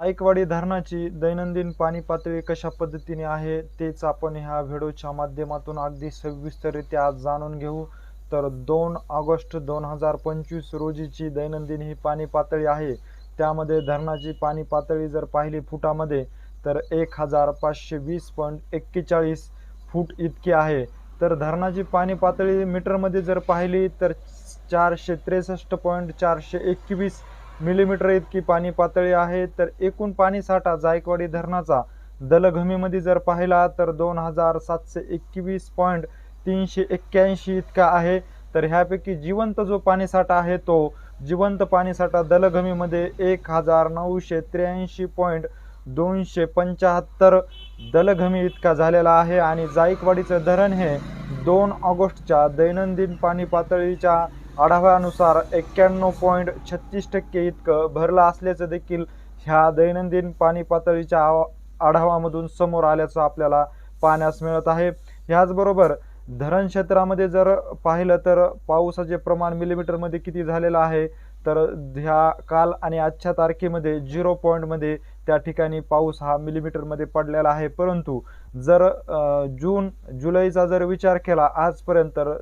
आईकवाडी धरणाची दैनंदिन पाणी पातळी कशा पद्धतीने आहे तेच आपण ह्या व्हिडिओच्या माध्यमातून अगदी सविस्तररित्या आज जाणून घेऊ. तर दोन ऑगस्ट दोन हजार पंचवीस रोजीची दैनंदिन ही पाणी पातळी आहे. त्यामध्ये धरणाची पाणी पातळी जर पाहिली फुटामध्ये तर एक हजार पाचशे वीस पॉईंट एक्केचाळीस फूट इतकी आहे. तर धरणाची पाणी पातळी मीटरमध्ये जर पाहिली तर चारशे त्रेसष्ट पॉईंट चारशे एकवीस मिलीमीटर इतकी पाणी पातळी आहे तर एकूण पाणी साठा जायकवाडी धरणाचा दलघमीमध्ये जर पाहिला तर दोन हजार सातशे एकवीस पॉईंट तीनशे एक्क्याऐंशी इतका आहे. तर ह्यापैकी जिवंत जो पाणीसाठा आहे तो जिवंत पाणीसाठा दलघमीमध्ये एक हजार नऊशे त्र्याऐंशी पॉईंट दोनशे पंच्याहत्तर दलघमी इतका झालेला आहे. आणि जायकवाडीचं धरण हे दोन ऑगस्टच्या दैनंदिन पाणी पातळीच्या आढाव्यानुसार एक्क्याण्णव पॉईंट छत्तीस टक्के इतकं भरलं असल्याचं देखील ह्या दैनंदिन पाणी पातळीच्या आवा आढावामधून समोर आल्याचं आपल्याला पाहण्यास मिळत आहे. ह्याचबरोबर धरण क्षेत्रामध्ये जर पाहिलं तर पावसाचे प्रमाण मिलीमीटरमध्ये किती झालेलं आहे? तर ह्या काल आणि आजच्या तारखेमध्ये झिरो पॉईंटमध्ये त्या ठिकाणी पाऊस हा मिलीमीटरमध्ये पडलेला आहे. परंतु जर जून जुलैचा जर विचार केला आजपर्यंत तर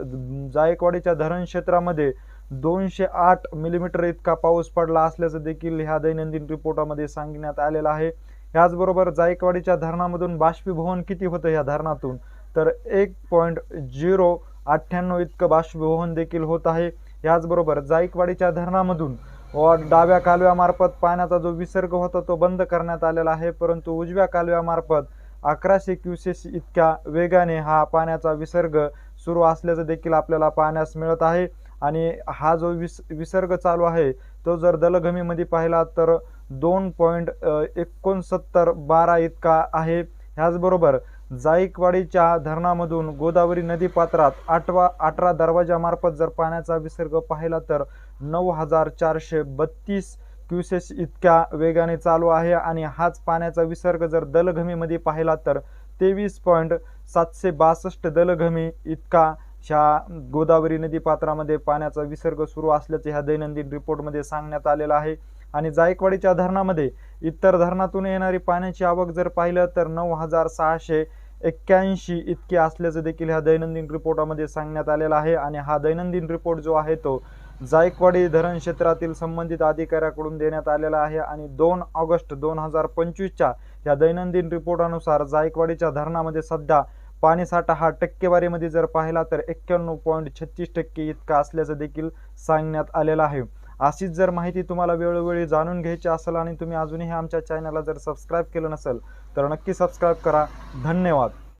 जायकवाडीच्या धरण क्षेत्रामध्ये दोनशे आठ मिलीमीटर इतका पाऊस पडला असल्याचं देखील ह्या दैनंदिन रिपोर्टामध्ये सांगण्यात आलेलं आहे. ह्याचबरोबर जायकवाडीच्या धरणामधून बाष्पीभवन किती होतं ह्या धरणातून? तर एक पॉईंट झिरो अठ्ठ्याण्णव इतकं बाष्पीभवन देखील होत आहे. याचबरोबर जायकवाडीच्या धरणामधून व डाव्या कालव्यामार्फत पाण्याचा जो विसर्ग होता तो बंद करण्यात आलेला आहे परंतु उजव्या कालव्यामार्फत अकराशे क्युसेस इतक्या वेगाने हा पाण्याचा विसर्ग सुरू असल्याचं देखील आपल्याला पाहण्यास मिळत आहे. आणि हा जो विस विसर्ग चालू आहे तो जर दलघमीमध्ये पाहिला तर दोन पॉईंट एकोणसत्तर बारा इतका आहे. ह्याचबरोबर जायकवाडीच्या धरणामधून गोदावरी नदीपात्रात आठवा अठरा दरवाजामार्फत जर पाण्याचा विसर्ग पाहिला तर नऊ हजार चारशे बत्तीस क्युसेस इतक्या वेगाने चालू आहे आणि हाच पाण्याचा विसर्ग जर दलघमीमध्ये पाहिला तर तेवीस पॉईंट सातशे बासष्ट दलघमी इतका ह्या गोदावरी नदीपात्रामध्ये पाण्याचा विसर्ग सुरू असल्याचे ह्या दैनंदिन रिपोर्टमध्ये सांगण्यात आलेलं आहे. आणि जायकवाडीच्या धरणामध्ये इतर धरणातून येणारी पाण्याची आवक जर पाहिलं तर नऊ हजार सहाशे एक्क्याऐंशी इतकी असल्याचं देखील ह्या दैनंदिन रिपोर्टामध्ये सांगण्यात आलेलं आहे. आणि हा दैनंदिन रिपोर्ट जो आहे तो जायकवाडी धरण क्षेत्रातील संबंधित अधिकाऱ्याकडून देण्यात आलेला आहे. आणि दोन ऑगस्ट दोन हजार पंचवीसच्या या दैनंदिन रिपोर्टानुसार जायकवाडीच्या धरणामध्ये सध्या पाणीसाठा हा टक्केवारीमध्ये जर पाहिला तर एक्क्याण्णव पॉईंट छत्तीस टक्के इतका असल्याचं देखील सांगण्यात आलेलं आहे. अशीच जर माहिती तुम्हाला वेळोवेळी जाणून घ्यायची असेल आणि तुम्ही अजूनही आमच्या चॅनलला जर सबस्क्राईब केलं नसेल तर नक्की सबस्क्राईब करा. धन्यवाद.